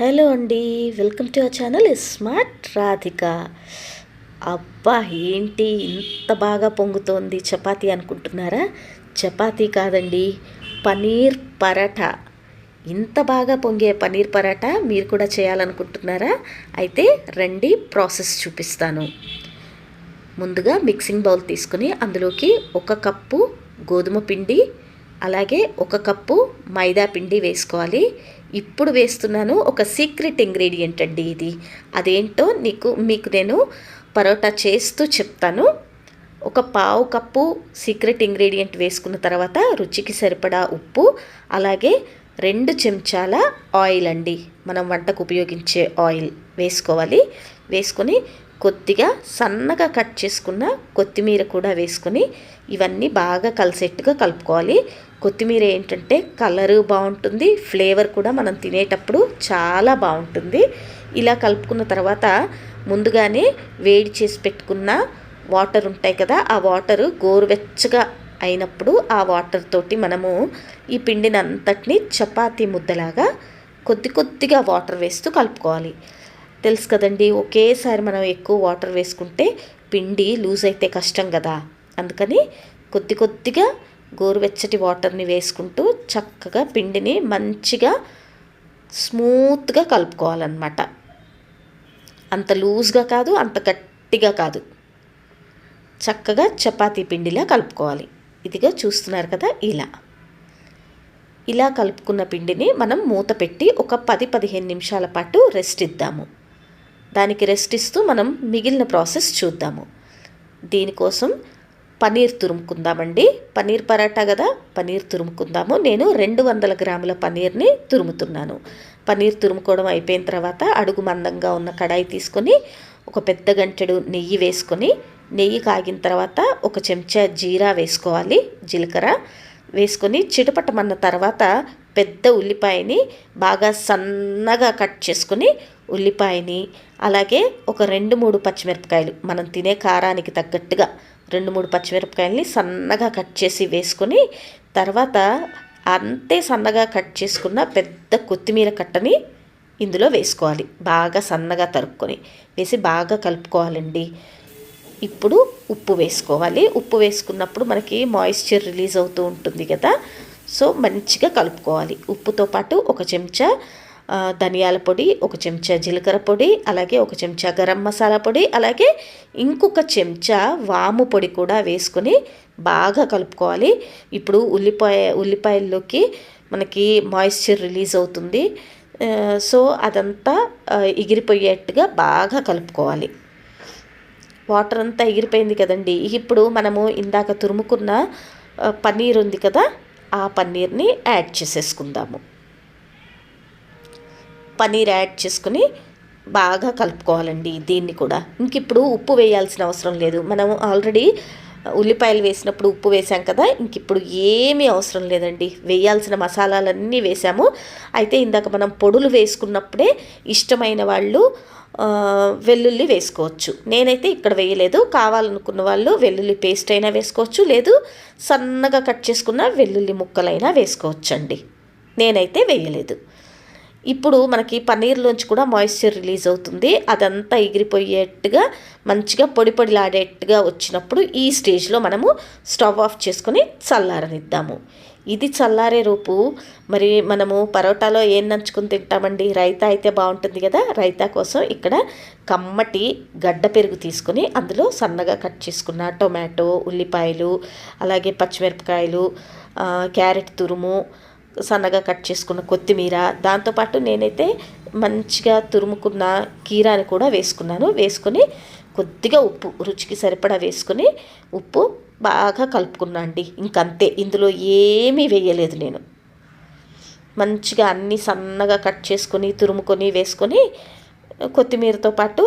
Hello అండి welcome to our channel smart Radhika అబ్బా ఏంటి ఇంత బాగా పొంగుతోంది చపాతి అనుకుంటున్నారా? చపాతి కాదండి పనీర్ పరాఠా. ఇంత బాగా పొంగే పనీర్ పరాఠా మీరు కూడా చేయాలనుకుంటున్నారా? అయితే రండి ప్రాసెస్ చూపిస్తాను. ముందుగా మిక్సింగ్ బౌల్ తీసుకుని అందులోకి ఒక కప్పు గోధుమ పిండి అలాగే ఒక కప్పు మైదా పిండి వేసుకోవాలి. ఇప్పుడు వేస్తున్నాను ఒక సీక్రెట్ ఇంగ్రీడియంట్ అండి ఇది. అదేంటో నీకు మీకు నేను పరోటా చేస్తూ చెప్తాను. ఒక పావు కప్పు సీక్రెట్ ఇంగ్రీడియంట్ వేసుకున్న తర్వాత రుచికి సరిపడా ఉప్పు అలాగే రెండు చెంచాల ఆయిల్ అండి. మనం వంటకు ఉపయోగించే ఆయిల్ వేసుకోవాలి. వేసుకొని కొద్దిగా సన్నగా కట్ చేసుకున్న కొత్తిమీర కూడా వేసుకొని ఇవన్నీ బాగా కలిసేట్టుగా కలుపుకోవాలి. కొత్తిమీర ఏంటంటే కలరు బాగుంటుంది ఫ్లేవర్ కూడా మనం తినేటప్పుడు చాలా బాగుంటుంది. ఇలా కలుపుకున్న తర్వాత ముందుగానే వేడి చేసి పెట్టుకున్న వాటర్ ఉంటాయి కదా ఆ వాటరు గోరువెచ్చగా అయినప్పుడు ఆ వాటర్ తోటి మనము ఈ పిండిని అంతటిని చపాతీ ముద్దలాగా కొద్ది కొద్దిగా వాటర్ వేస్తూ కలుపుకోవాలి. తెలుసు కదండి ఒకేసారి మనం ఎక్కువ వాటర్ వేసుకుంటే పిండి లూజ్ అయితే కష్టం కదా. అందుకని కొద్ది కొద్దిగా గోరువెచ్చటి వాటర్ని వేసుకుంటూ చక్కగా పిండిని మంచిగా స్మూత్గా కలుపుకోవాలన్నమాట. అంత లూజ్గా కాదు అంత గట్టిగా కాదు. చక్కగా చపాతీ పిండిలా కలుపుకోవాలి. ఇదిగా చూస్తున్నారు కదా ఇలా. ఇలా కలుపుకున్న పిండిని మనం మూత పెట్టి ఒక పది పదిహేను నిమిషాల పాటు రెస్ట్ ఇద్దాము. దానికి రెస్ట్ ఇస్తూ మనం మిగిలిన ప్రాసెస్ చూద్దాము. దీనికోసం పనీర్ తురుముకుందామండి. పనీర్ పరాటా కదా పనీర్ తురుముకుందాము. నేను రెండు వందల గ్రాముల పనీర్ని తురుముతున్నాను. పనీర్ తురుముకోవడం అయిపోయిన తర్వాత అడుగు మందంగా ఉన్న కడాయి తీసుకొని ఒక పెద్ద గంటెడు నెయ్యి వేసుకొని నెయ్యి కాగిన తర్వాత ఒక చెంచా జీరా వేసుకోవాలి జీలకర్ర వేసుకొని చిటపటమన్న తర్వాత పెద్ద ఉల్లిపాయని బాగా సన్నగా కట్ చేసుకొని ఉల్లిపాయని అలాగే ఒక రెండు మూడు పచ్చిమిరపకాయలు. మనం తినే కారానికి తగ్గట్టుగా రెండు మూడు పచ్చిమిరపకాయలని సన్నగా కట్ చేసి వేసుకొని తర్వాత అంతే సన్నగా కట్ చేసుకున్న పెద్ద కొత్తిమీర కట్టని ఇందులో వేసుకోవాలి. బాగా సన్నగా తరుక్కొని వేసి బాగా కలుపుకోవాలండి. ఇప్పుడు ఉప్పు వేసుకోవాలి. ఉప్పు వేసుకున్నప్పుడు మనకి మాయిశ్చర్ రిలీజ్ అవుతూ ఉంటుంది కదా సో మంచిగా కలుపుకోవాలి. ఉప్పుతో పాటు ఒక చెంచా ధనియాల పొడి ఒక చెంచా జీలకర్ర పొడి అలాగే ఒక చెంచా గరం మసాలా పొడి అలాగే ఇంకొక చెంచా వాము పొడి కూడా వేసుకొని బాగా కలుపుకోవాలి. ఇప్పుడు ఉల్లిపాయ ఉల్లిపాయల్లోకి మనకి మాయిశ్చర్ రిలీజ్ అవుతుంది. సో అదంతా ఎగిరిపోయేట్టుగా బాగా కలుపుకోవాలి. వాటర్ అంతా ఎగిరిపోయింది కదండి. ఇప్పుడు మనము ఇందాక తురుముకున్న పన్నీర్ ఉంది కదా? ఆ పన్నీర్ని యాడ్ చేసేసుకుందాము. పన్నీర్ యాడ్ చేసుకుని బాగా కలుపుకోవాలండి దీన్ని కూడా. ఇంక ఇప్పుడు ఉప్పు వేయాల్సిన అవసరం లేదు. మనం ఆల్రెడీ ఉల్లిపాయలు వేసినప్పుడు ఉప్పు వేసాం కదా ఇంక ఇప్పుడు ఏమీ అవసరం లేదండి. వేయాల్సిన మసాలాలన్నీ వేసాము అయితే ఇందాక మనం పొడులు వేసుకున్నప్పుడే ఇష్టమైన వాళ్ళు వెల్లుల్లి వేసుకోవచ్చు. నేనైతే ఇక్కడ వేయలేదు. కావాలనుకున్న వాళ్ళు వెల్లుల్లి పేస్ట్ అయినా వేసుకోవచ్చు. లేదు సన్నగా కట్ చేసుకున్న వెల్లుల్లి ముక్కలైనా వేసుకోవచ్చు అండి నేనైతే వేయలేదు. ఇప్పుడు మనకి పన్నీర్లోంచి కూడా మాయిశ్చర్ రిలీజ్ అవుతుంది. అదంతా ఎగిరిపోయేట్టుగా మంచిగా పొడి పొడిలాడేట్టుగా వచ్చినప్పుడు ఈ స్టేజ్లో మనము స్టవ్ ఆఫ్ చేసుకొని చల్లారనిద్దాము. ఇది చల్లారే రూపు. మరి మనము పరోటాలో ఏం నంచుకుని తింటామండి? రైతా అయితే బాగుంటుంది కదా? రైతా కోసం ఇక్కడ కమ్మటి గడ్డ పెరుగు తీసుకొని అందులో సన్నగా కట్ చేసుకున్న టొమాటో ఉల్లిపాయలు అలాగే పచ్చిమిరపకాయలు క్యారెట్ తురుము సన్నగా కట్ చేసుకున్న కొత్తిమీర దాంతోపాటు నేనైతే మంచిగా తురుముకున్న కీరాని కూడా వేసుకున్నాను. వేసుకొని కొద్దిగా ఉప్పు రుచికి సరిపడా వేసుకొని ఉప్పు బాగా కలుపుకున్నా అండి. ఇంకంతే ఇందులో ఏమీ వేయలేదు నేను. మంచిగా అన్నీ సన్నగా కట్ చేసుకొని తురుముకొని వేసుకొని కొత్తిమీరతో పాటు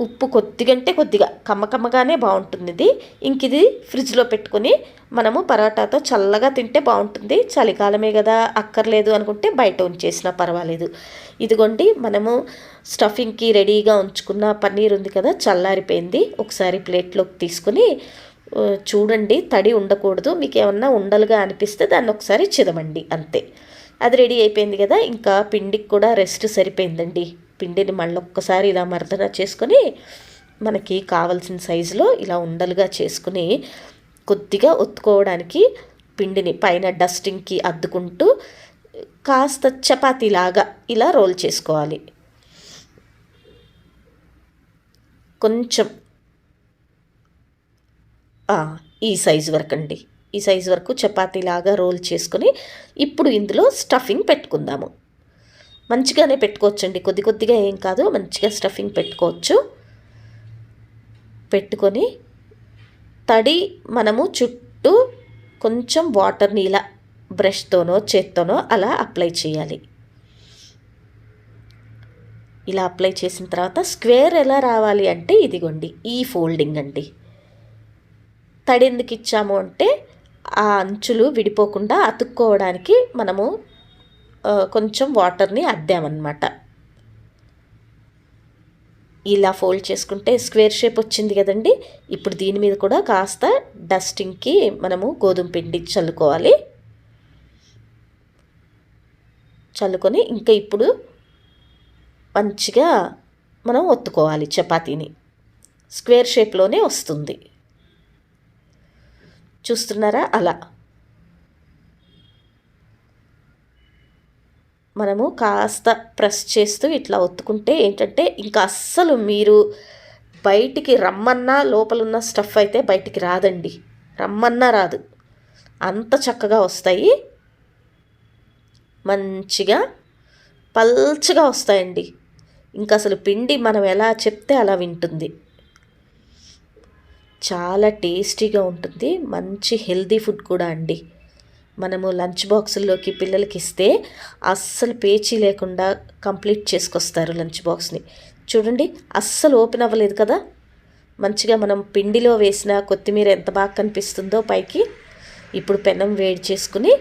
ఉప్పు కొద్దిగంటే కొద్దిగా కమ్మకమ్మగానే బాగుంటుంది ఇది. ఇంక ఇది ఫ్రిడ్జ్లో పెట్టుకొని మనము పరాటాతో చల్లగా తింటే బాగుంటుంది. చలికాలమే కదా అక్కర్లేదు అనుకుంటే బయట ఉంచేసినా పర్వాలేదు. ఇదిగోండి మనము స్టఫింగ్కి రెడీగా ఉంచుకున్న పన్నీర్ ఉంది కదా చల్లారిపోయింది. ఒకసారి ప్లేట్లోకి తీసుకొని చూడండి తడి ఉండకూడదు. మీకు ఏమన్నా ఉండలుగా అనిపిస్తే దాన్ని ఒకసారి చిదమండి అంతే. అది రెడీ అయిపోయింది కదా ఇంకా పిండికి కూడా రెస్ట్ సరిపోయిందండి. పిండిని మళ్ళీ ఒక్కసారి ఇలా మర్దన చేసుకొని మనకి కావలసిన సైజులో ఇలా ఉండలుగా చేసుకుని కొద్దిగా ఒత్తుకోవడానికి పిండిని పైన డస్టింగ్కి అద్దుకుంటూ కాస్త చపాతీలాగా ఇలా రోల్ చేసుకోవాలి. కొంచెం ఈ సైజు వరకు అండి. ఈ సైజు వరకు చపాతీలాగా రోల్ చేసుకొని ఇప్పుడు ఇందులో స్టఫింగ్ పెట్టుకుందాము. మంచిగానే పెట్టుకోవచ్చండి. కొద్ది కొద్దిగా ఏం కాదు మంచిగా స్టఫింగ్ పెట్టుకోవచ్చు. పెట్టుకొని తడి మనము చుట్టూ కొంచెం వాటర్ని ఇలా బ్రష్తోనో చేత్తోనో అలా అప్లై చేయాలి. ఇలా అప్లై చేసిన తర్వాత స్క్వేర్ ఎలా రావాలి అంటే ఇదిగోండి ఈ ఫోల్డింగ్ అండి. తడి ఎందుకు ఇచ్చాము అంటే ఆ అంచులు విడిపోకుండా అతుక్కోవడానికి మనము కొంచెం వాటర్ని అద్దామన్నమాట. ఇలా ఫోల్డ్ చేసుకుంటే స్క్వేర్ షేప్ వచ్చింది కదండి. ఇప్పుడు దీని మీద కూడా కాస్త డస్టింగ్కి మనము గోధుమ పిండి చల్లుకోవాలి. చల్లుకొని ఇంకా ఇప్పుడు మంచిగా మనం ఒత్తుకోవాలి చపాతీని. స్క్వేర్ షేప్లోనే వస్తుంది. చూస్తున్నారా? అలా. మనము కాస్త ప్రెస్ చేస్తూ ఇట్లా ఒత్తుకుంటే ఏంటంటే ఇంకా అస్సలు మీరు బయటికి రమ్మన్నా లోపలున్న స్టఫ్ అయితే బయటికి రాదండి. రమ్మన్నా రాదు. అంత చక్కగా వస్తాయి. మంచిగా పల్చగా వస్తాయండి. ఇంకా అసలు పిండి మనం ఎలా చెప్తే అలా వింటుంది. చాలా టేస్టీగా ఉంటుంది. మంచి హెల్దీ ఫుడ్ కూడా అండి. మనము లంచ్ బాక్సుల్లోకి పిల్లలకి ఇస్తే అస్సలు పేచీ లేకుండా కంప్లీట్ చేసుకొస్తారు లంచ్ బాక్స్ని. చూడండి అస్సలు ఓపెన్ అవ్వలేదు కదా? మంచిగా మనం పిండిలో వేసిన కొత్తిమీర ఎంత బాగా కనిపిస్తుందో పైకి. ఇప్పుడు పెనం వేడి చేసుకుని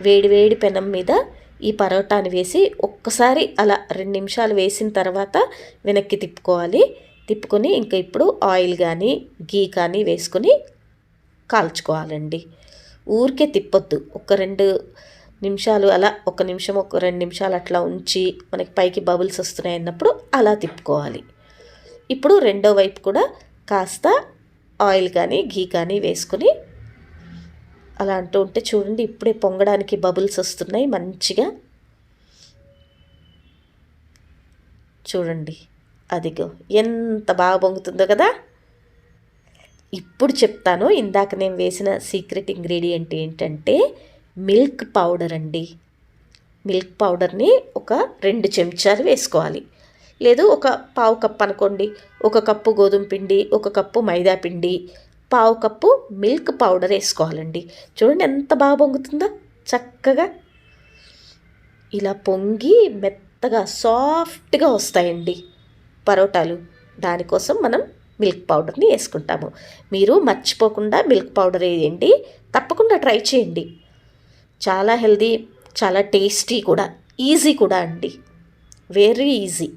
వేడి వేడి పెనం మీద ఈ పరోటాని వేసి ఒక్కసారి అలా రెండు నిమిషాలు వేసిన తర్వాత వెనక్కి తిప్పుకోవాలి. తిప్పుకొని ఇంకా ఇప్పుడు ఆయిల్ కానీ గీ కానీ వేసుకొని కాల్చుకోవాలండి. ఊరికే తిప్పొద్దు. ఒక రెండు నిమిషాలు అలా ఒక నిమిషం ఒక రెండు నిమిషాలు అట్లా ఉంచి మనకి పైకి బబుల్స్ వస్తున్నాయి అన్నప్పుడు అలా తిప్పుకోవాలి. ఇప్పుడు రెండో వైపు కూడా కాస్త ఆయిల్ కానీ ఘీ కానీ వేసుకొని అలా అంటూ ఉంటే చూడండి ఇప్పుడే పొంగడానికి బబుల్స్ వస్తున్నాయి మంచిగా. చూడండి అదిగో ఎంత బాగా పొంగుతుందో కదా. ఇప్పుడు చెప్తాను. ఇందాక నేను వేసిన సీక్రెట్ ఇంగ్రీడియంట్ ఏంటంటే మిల్క్ పౌడర్ అండి. మిల్క్ పౌడర్ని ఒక రెండు చెంచాలు వేసుకోవాలి. లేదు ఒక పావు కప్పు అనుకోండి. ఒక కప్పు గోధుమ పిండి ఒక కప్పు మైదా పిండి పావు కప్పు మిల్క్ పౌడర్ వేసుకోవాలండి. చూడండి ఎంత బాగా పొంగుతుందో. చక్కగా ఇలా పొంగి మెత్తగా సాఫ్ట్గా వస్తాయండి పరోటాలు. దానికోసం మనం మిల్క్ పౌడర్ని వేసుకుంటాము. మీరు మర్చిపోకుండా మిల్క్ పౌడర్ వేయండి. తప్పకుండా ట్రై చేయండి. చాలా హెల్దీ చాలా టేస్టీ కూడా ఈజీ కూడా అండి. Very easy.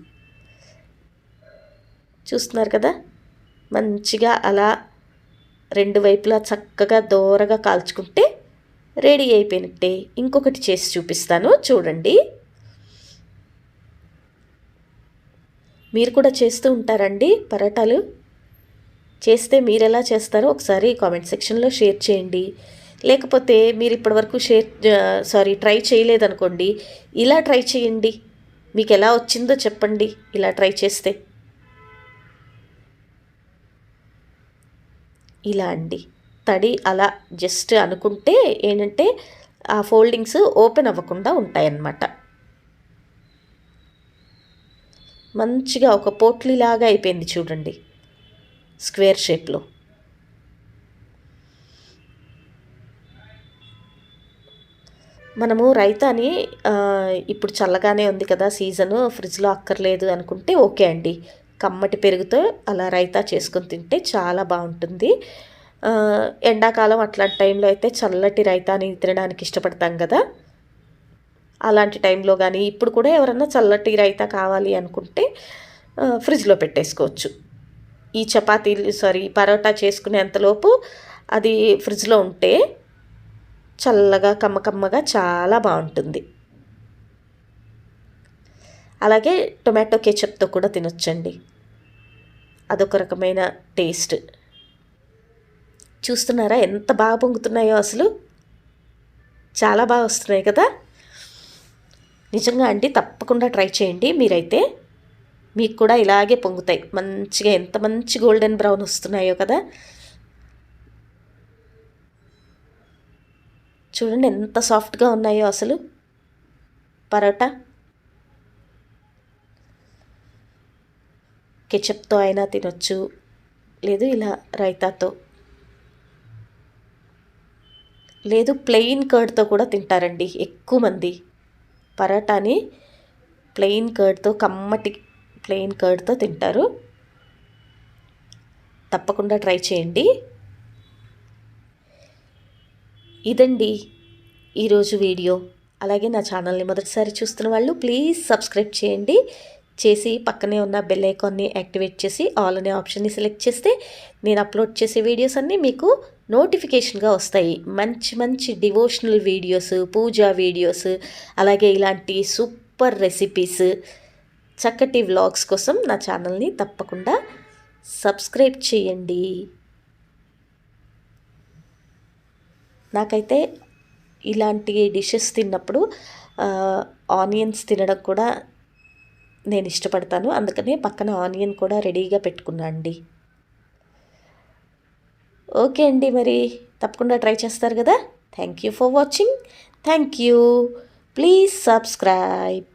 చూస్తున్నారు కదా? మంచిగా అలా రెండు వైపులా చక్కగా దోరగా కాల్చుకుంటే రెడీ అయిపోయినట్టే. ఇంకొకటి చేసి చూపిస్తాను. చూడండి. మీరు కూడా చేస్తూ ఉంటారండి పరోటాలు? చేస్తే మీరు ఎలా చేస్తారో ఒకసారి కామెంట్ సెక్షన్లో షేర్ చేయండి. లేకపోతే మీరు ఇప్పటివరకు షేర్ సారీ ట్రై చేయలేదనుకోండి ఇలా ట్రై చేయండి. మీకు ఎలా వచ్చిందో చెప్పండి ఇలా ట్రై చేస్తే. ఇలా అండి. తడి అలా జస్ట్ అనుకుంటే ఏంటంటే ఆ ఫోల్డింగ్స్ ఓపెన్ అవ్వకుండా ఉంటాయన్నమాట. మంచిగా ఒక పోట్లీలాగా అయిపోయింది చూడండి. స్క్వేర్ షేప్లో. మనము రైతాని ఇప్పుడు చల్లగానే ఉంది కదా సీజను ఫ్రిడ్జ్లో అక్కర్లేదు అనుకుంటే ఓకే అండి. కమ్మటి పెరుగుతో అలా రైతా చేసుకొని తింటే చాలా బాగుంటుంది. ఎండాకాలం అట్లాంటి టైంలో అయితే చల్లటి రైతాని తినడానికి ఇష్టపడతాం కదా. అలాంటి టైంలో కానీ ఇప్పుడు కూడా ఎవరన్నా చల్లటి రైతా కావాలి అనుకుంటే ఫ్రిడ్జ్లో పెట్టేసుకోవచ్చు. ఈ చపాతీలు సారీ పరోటా చేసుకునేంతలోపు అది ఫ్రిడ్జ్లో ఉంటే చల్లగా కమ్మకమ్మగా చాలా బాగుంటుంది. అలాగే టొమాటో కేచప్తో కూడా తినొచ్చండి. అదొక రకమైన టేస్ట్. చూస్తున్నారా ఎంత బాగా పొంగుతున్నాయో అసలు? చాలా బాగా వస్తున్నాయి కదా? నిజంగా అండి తప్పకుండా ట్రై చేయండి. మీరైతే మీకు కూడా ఇలాగే పొంగుతాయి. మంచిగా ఎంత మంచి గోల్డెన్ బ్రౌన్ వస్తున్నాయో కదా. చూడండి ఎంత సాఫ్ట్గా ఉన్నాయో అసలు. పరోటా. కెచప్తో అయినా తినొచ్చు. లేదు ఇలా రైతాతో. లేదు ప్లెయిన్ కర్డ్తో కూడా తింటారండి ఎక్కువ మంది. పరాటాని ప్లెయిన్ కర్డ్తో కమ్మటి ప్లెయిన్ కర్డ్తో తింటారు. తప్పకుండా ట్రై చేయండి. ఇదండి ఈరోజు వీడియో. అలాగే నా ఛానల్ని మొదటిసారి చూస్తున్న వాళ్ళు ప్లీజ్ సబ్స్క్రైబ్ చేయండి. చేసి పక్కనే ఉన్న బెల్ ఐకాన్ని యాక్టివేట్ చేసి ఆల్ అనే ఆప్షన్ని సెలెక్ట్ చేస్తే నేను అప్లోడ్ చేసే వీడియోస్ అన్నీ మీకు నోటిఫికేషన్గా వస్తాయి. మంచి మంచి డివోషనల్ వీడియోస్ పూజా వీడియోస్ అలాగే ఇలాంటి సూపర్ రెసిపీస్ చక్కటి వ్లాగ్స్ కోసం నా ఛానల్ని తప్పకుండా సబ్స్క్రైబ్ చేయండి. నాకైతే ఇలాంటి డిషెస్ తిన్నప్పుడు ఆనియన్స్ తినడం కూడా నేను ఇష్టపడతాను. అందుకనే పక్కన ఆనియన్ కూడా రెడీగా పెట్టుకున్నా అండి. ఓకే అండి మరి. తప్పకుండా ట్రై చేస్తారు కదా. Thank you for watching. Thank you. Please subscribe.